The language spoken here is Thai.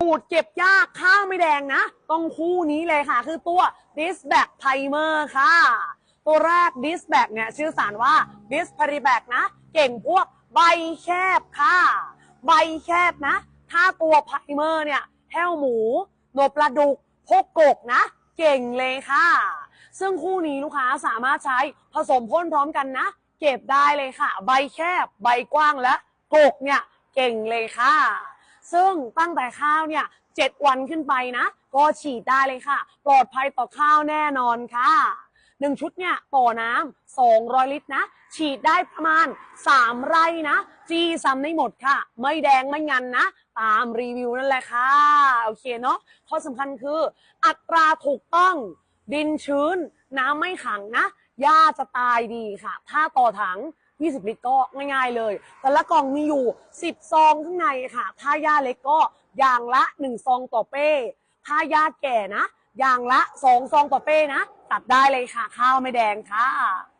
ปูดเก็บยากข้าวไม่แดงนะ ต้องคู่นี้เลยค่ะ คือตัว Disback Timer ค่ะ ตัวแรก Disback เนี่ยชื่อสารว่า Dispariback นะ เก่งพวกใบแคบค่ะ ใบแคบนะ ถ้าตัว Primer เนี่ยแห้วหมูโนปลาดุกพกกกนะ เก่งเลยค่ะ ซึ่งคู่นี้ลูกค้าสามารถใช้ผสมพ่นพร้อมกันนะ เก็บได้เลยค่ะ ใบแคบ ใบกว้างและกกเนี่ยเก่งเลยค่ะ ซึ่งตั้งแต่ข้าวเนี่ยเจ็ดวันขึ้นไปนะ ก็ฉีดได้เลยค่ะ ปลอดภัยต่อข้าวแน่นอนค่ะหนึ่งชุดเนี่ยต่อน้ำ200ลิตรนะ ฉีดได้ประมาณ3ไร่นะจีซ้ำได้หมดค่ะ ไม่แดงไม่งันนะ ตามรีวิวนั่นแหละค่ะ โอเคเนาะข้อสำคัญคือ อัตราถูกต้อง ดินชื้น น้ำไม่ขังนะหญ้าจะตายดีค่ะ ถ้าต่อถัง 20 ลิตรก็ง่ายๆเลย แต่ละกล่องมีอยู่ 10 ซองข้างในค่ะ ถ้าย่าเล็กก็อย่างละ 1 ซองต่อเป้ ถ้าย่าแก่นะ อย่างละ 2 ซองต่อเป้นะ ตัดได้เลยค่ะ ข้าวไม่แดงค่ะ